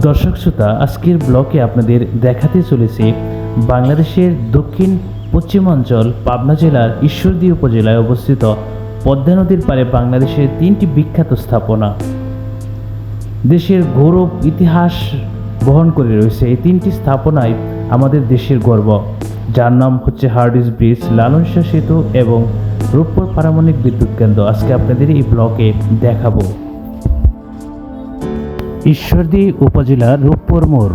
দর্শক শ্রোতা, আজকের ব্লকে আপনাদের দেখাতে চলেছে বাংলাদেশের দক্ষিণ পশ্চিমাঞ্চল পাবনা জেলার ঈশ্বরদী উপজেলায় অবস্থিত পদ্মা নদীর পারে বাংলাদেশের তিনটি বিখ্যাত স্থাপনা। দেশের গৌরব, ইতিহাস বহন করে রয়েছে এই তিনটি স্থাপনায় আমাদের দেশের গর্ব। যার নাম হচ্ছে হার্ডিস ব্রিজ, লালন সেতু এবং রূপপুর পারমাণবিক বিদ্যুৎ কেন্দ্র। আজকে আপনাদের এই ব্লকে দেখাবো। ঈশ্বরদী উপজেলার রূপপুর মোড়।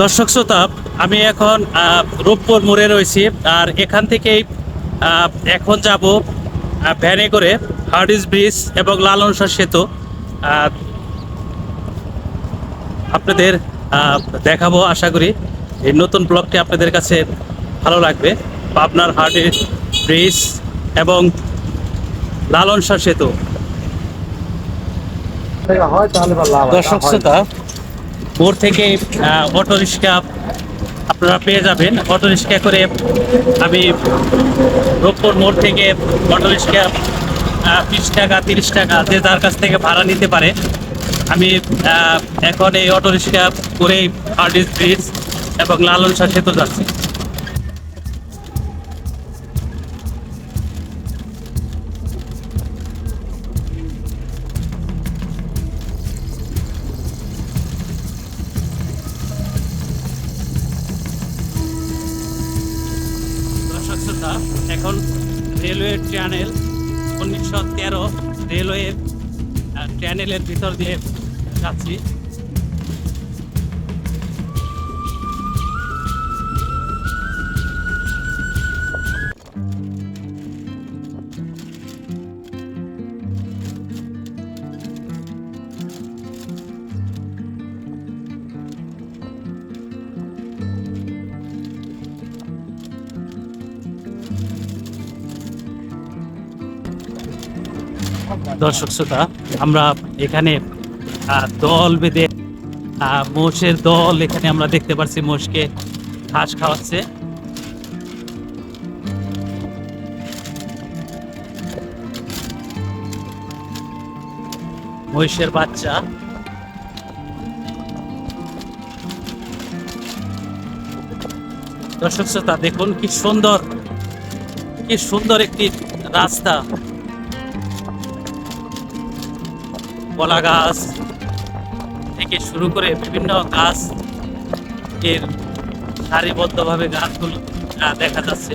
দর্শক শ্রোতা, আমি এখন রূপপুর মোড়ে রয়েছি আর এখান থেকেই এখন যাব ভ্যানে করে হার্ডিস ব্রিজ এবং লালন শাহ সেতু আপনাদের দেখাবো, আশা করি এই নতুন ব্লগটি আপনাদের কাছে ভালো লাগবে। পাবনার হার্ডিস ব্রিজ এবং লালন শাহ সেতু। দর্শক শ্রোতা মোড় থেকে অটো রিক্সা আপনারা পেয়ে যাবেন। অটো রিক্সা করে আমি রূপপুর মোড় থেকে অটো রিক্সা বিশ টাকা, তিরিশ টাকা যে যার কাছ থেকে ভাড়া নিতে পারে, আমি এখন এই অটো রিক্সা করেই হার্ডিস ব্রিজ এবং লালন শাহ সেতু যাচ্ছি। শ্রোতা এখন রেলওয়ে চ্যানেল উনিশশো তেরো রেলওয়ে চ্যানেলের ভিতর দিয়ে যাচ্ছি। দর্শক শ্রোতা, আমরা এখানে দল বেঁধে মোষের দল এখানে আমরা দেখতে পাচ্ছি মোষকে ঘাস খাওয়াচ্ছে। মহিষের বাচ্চা। দর্শক শ্রোতা, দেখুন কি সুন্দর কি সুন্দর একটি রাস্তা। কলা গাছ থেকে শুরু করে বিভিন্ন গাছ এর সারিবদ্ধভাবে গাছগুলো দেখা যাচ্ছে।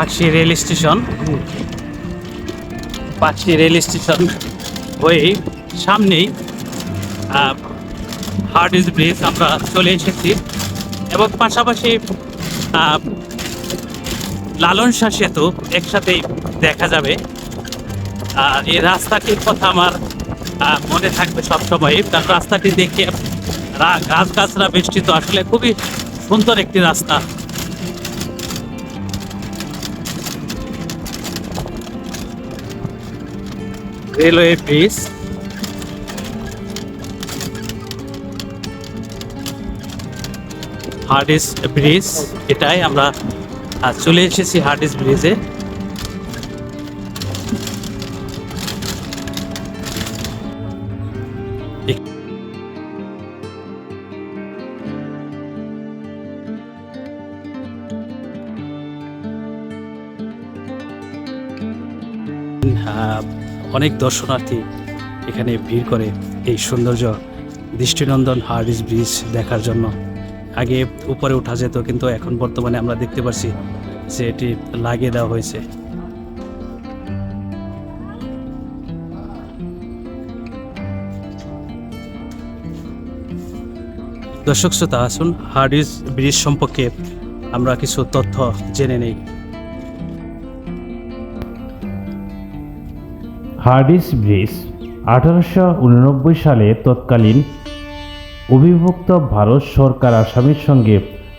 Pakshi rail station. Pakshi rail station হয়ে সামনেই হার্ড ইজ ব্রিজ আমরা চলে এসেছি এবং পাশাপাশি লালন শাহ সেতু একসাথেই দেখা যাবে। আর এই রাস্তাটির কথা আমার মনে থাকবে সবসময়। তার রাস্তাটি দেখে গাছ গাছরা বেষ্টিত। আসলে খুবই সুন্দর একটি রাস্তা। রেলওয়ে ব্রিজ হার্ডিস ব্রিজ এটাই আমরা চলে এসেছি হার্ডিস ব্রিজে অনেক দর্শনার্থী এখানে ভিড় করে এই সৌন্দর্য দৃষ্টিনন্দন হার্ডিস ব্রিজ দেখার জন্য। আগে উপরে ওঠা যেত, কিন্তু এখন বর্তমানে আমরা দেখতে পাচ্ছি যে এটি লাগিয়ে দেওয়া হয়েছে। দর্শক শ্রোতা, আসুন হার্ডিস ব্রিজ সম্পর্কে আমরা কিছু তথ্য জেনে নেই। হার্ডিস ব্রিজ আঠারোশো উননব্বই সালে তৎকালীন অবিভক্ত ভারত সরকার আসামের সঙ্গে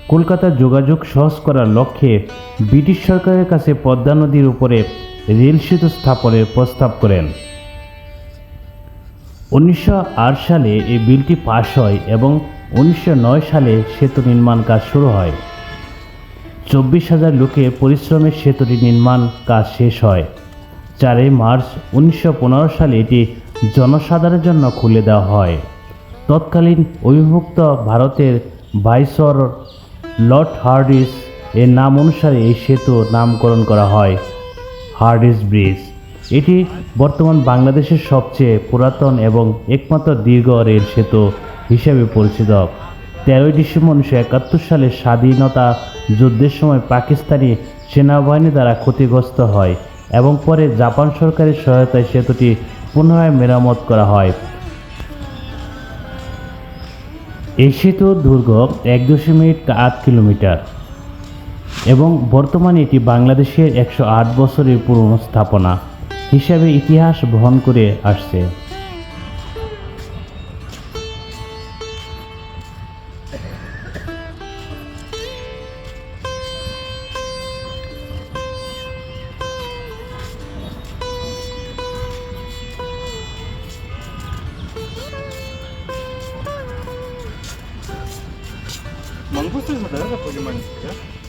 কলকাতার যোগাযোগ সহজ করার লক্ষ্যে ব্রিটিশ সরকারের কাছে পদ্মা নদীর উপরে রেল সেতু স্থাপনের প্রস্তাব করেন। উনিশশো আট সালে এই বিলটি পাশ হয় এবং উনিশশো নয় সালে সেতু নির্মাণ কাজ শুরু হয়। চব্বিশ হাজার লোকের পরিশ্রমের সেতুটি নির্মাণ কাজ শেষ হয়। চারই মার্চ উনিশশো পনেরো সালে এটি জনসাধারণের জন্য খুলে দেওয়া হয়। তৎকালীন অবিভক্ত ভারতের ভাইসর লর্ড হার্ডিস এর নাম অনুসারে এই সেতু নামকরণ করা হয়, হার্ডিস ব্রিজ। এটি বর্তমান বাংলাদেশের সবচেয়ে পুরাতন এবং একমাত্র দীর্ঘ রেল সেতু হিসেবে পরিচিত। তেরোই ডিসেম্বর উনিশশো একাত্তর সালে স্বাধীনতা যুদ্ধের সময় পাকিস্তানি সেনাবাহিনী দ্বারা ক্ষতিগ্রস্ত হয়। এবং পরে জাপান সরকারের সহায়তায় সেতুটি পুনরায় মেরামত করা হয়। এই সেতু দৈর্ঘ্য এক দশমিক আট কিলোমিটার এবং বর্তমানে এটি বাংলাদেশের একশো আট বছরের পুরনো স্থাপনা হিসাবে ইতিহাস বহন করে আসছে। 就是那个抖音嘛，那个。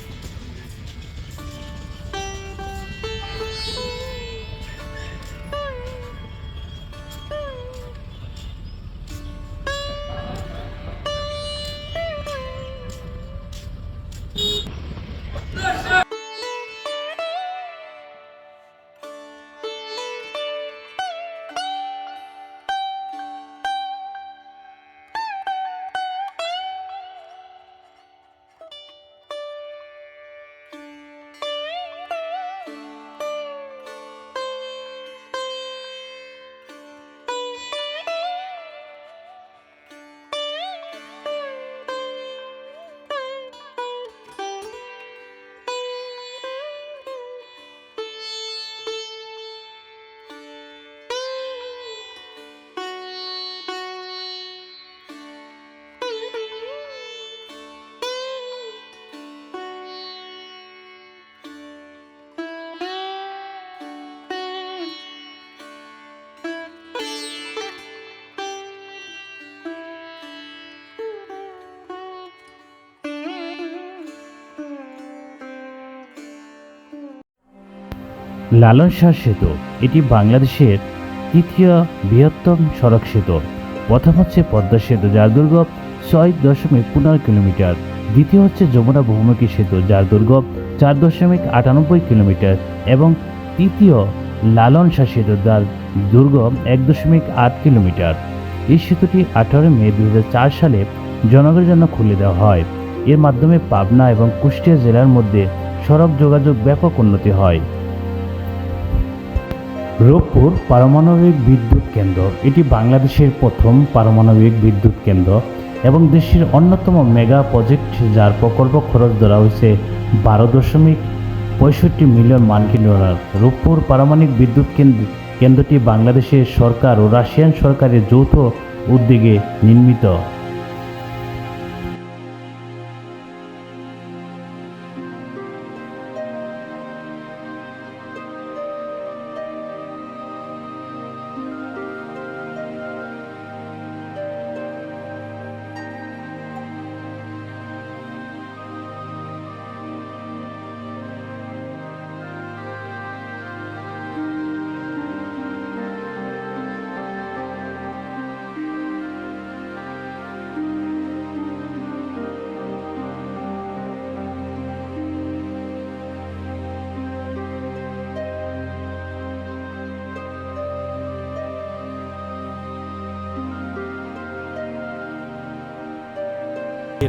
লালন শাহ সেতু। এটি বাংলাদেশের তৃতীয় বৃহত্তম সড়ক সেতু। প্রথম হচ্ছে পদ্মা সেতু, যার দৈর্ঘ্য ছয় দশমিক পনেরো কিলোমিটার। দ্বিতীয় হচ্ছে যমুনা বহুমুখী সেতু, যার দৈর্ঘ্য চার দশমিক আটানব্বই কিলোমিটার। এবং তৃতীয় লালন শাহ সেতু, যার দৈর্ঘ্য এক দশমিক আট কিলোমিটার। এই সেতুটি আঠারো মে দু হাজার চার সালে জনগণের জন্য খুলে দেওয়া হয়। এর মাধ্যমে পাবনা এবং কুষ্টিয়া জেলার মধ্যে সড়ক যোগাযোগ ব্যাপক উন্নতি হয়। রূপপুর পারমাণবিক বিদ্যুৎ কেন্দ্র। এটি বাংলাদেশের প্রথম পারমাণবিক বিদ্যুৎ কেন্দ্র এবং দেশের অন্যতম মেগা প্রজেক্ট যার প্রকল্প খরচ ধরা হয়েছে বারো দশমিক পঁয়ষট্টি মিলিয়ন মার্কিন ডলার। রূপপুর পারমাণবিক বিদ্যুৎ কেন্দ্র, কেন্দ্রটি বাংলাদেশের সরকার ও রাশিয়ান সরকারের যৌথ উদ্যোগে নির্মিত।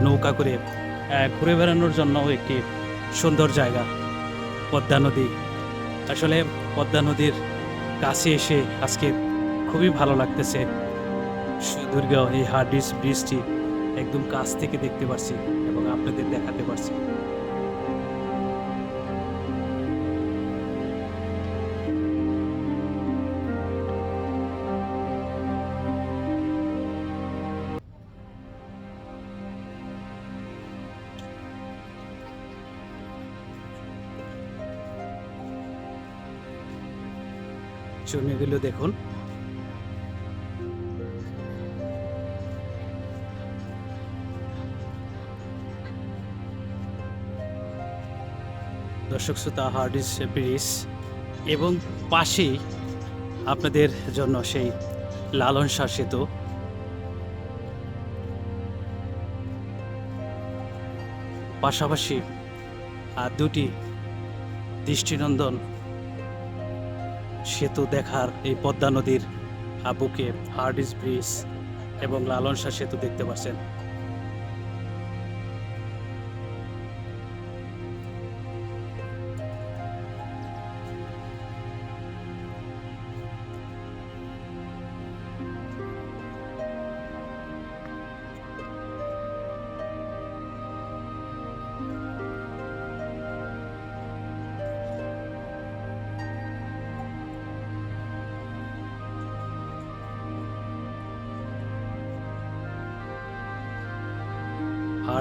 নৌকা করে ঘুরে বেড়ানোর জন্য একটি সুন্দর জায়গা, পদ্মা নদী। আসলে পদ্মা নদীর কাছে এসে আজকে খুবই ভালো লাগতেছে। সুদুর্গ এই হার্ডিস ব্রিজটি একদম কাছ থেকে দেখতে পারছি এবং আপনাদের দেখাতে পারছি। চর্ণিগুলো দেখুন। দর্শক শ্রোতা হার্ডিস ব্রিজ এবং পাশেই আপনাদের জন্য সেই লালন শাহ সেতু পাশাপাশি আর দুটি দৃষ্টিনন্দন সেতু দেখার এই পদ্মা নদীর বুকে হার্ডিস ব্রিজ এবং লালনসা সেতু দেখতে পাচ্ছেন।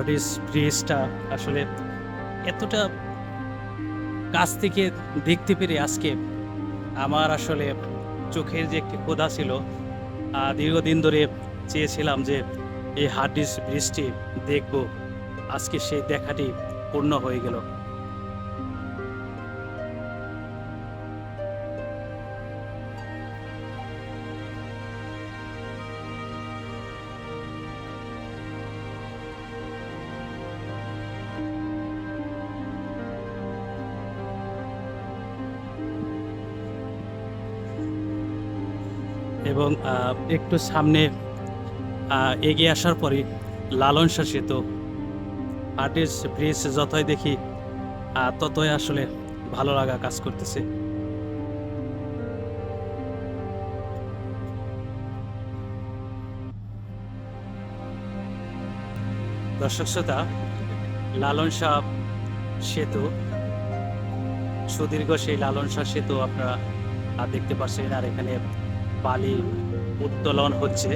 হার্ডিস ব্রিজটা আসলে এতটা কাছ থেকে দেখতে পেরে আজকে আমার আসলে চোখের যে একটি ক্ষোধা ছিল দীর্ঘদিন ধরে চেয়েছিলাম যে এই হার্ডিস ব্রিজটি দেখব। আজকে সেই দেখাটি পূর্ণ হয়ে গেল। এবং একটু সামনে এগিয়ে আসার পরে লালন শাহ সেতু আর্টিস্ট ব্রিজ যতই দেখি ততই আসলে ভালো লাগা কাজ করতেছে। দর্শক শ্রোতা, লালন শাহ সেতু, সুদীর্ঘ সেই লালন শাহ সেতু আপনারা দেখতে পাচ্ছেন আর এখানে বালি উত্তোলন হচ্ছে।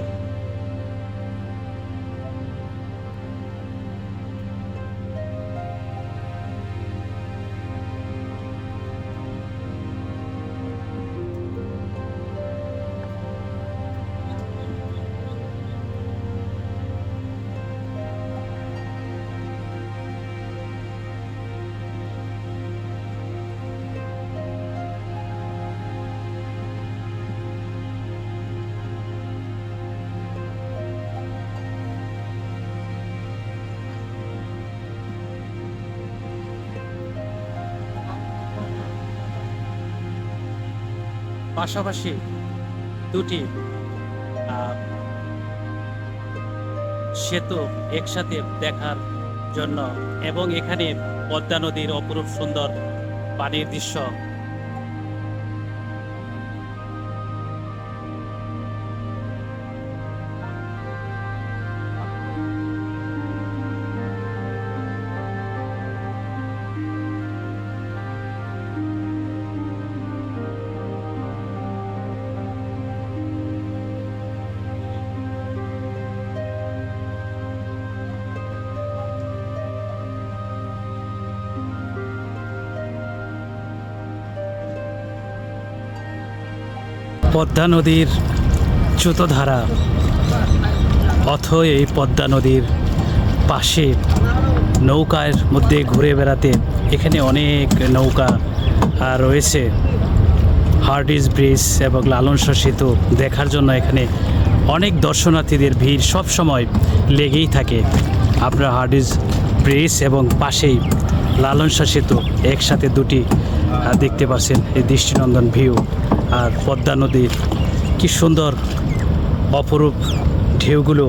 পাশাপাশি দুটি সেতু একসাথে দেখার জন্য এবং এখানে পদ্মা নদীর অপরূপ সুন্দর পানির দৃশ্য পদ্মা নদীর চ্যুতধারা। অথই এই পদ্মা নদীর পাশে নৌকার মধ্যে ঘুরে বেড়াতে এখানে অনেক নৌকা রয়েছে। হার্ডিস ব্রিজ এবং লালন সেতু দেখার জন্য এখানে অনেক দর্শনার্থীদের ভিড় সব সময় লেগেই থাকে। আপনার হার্ডিস ব্রিজ এবং পাশেই লালন সেতু একসাথে দুটি দেখতে পাচ্ছেন এই দৃষ্টিনন্দন ভিউ আর পদ্মা নদীর কি সুন্দর অপরূপ ঢেউগুলো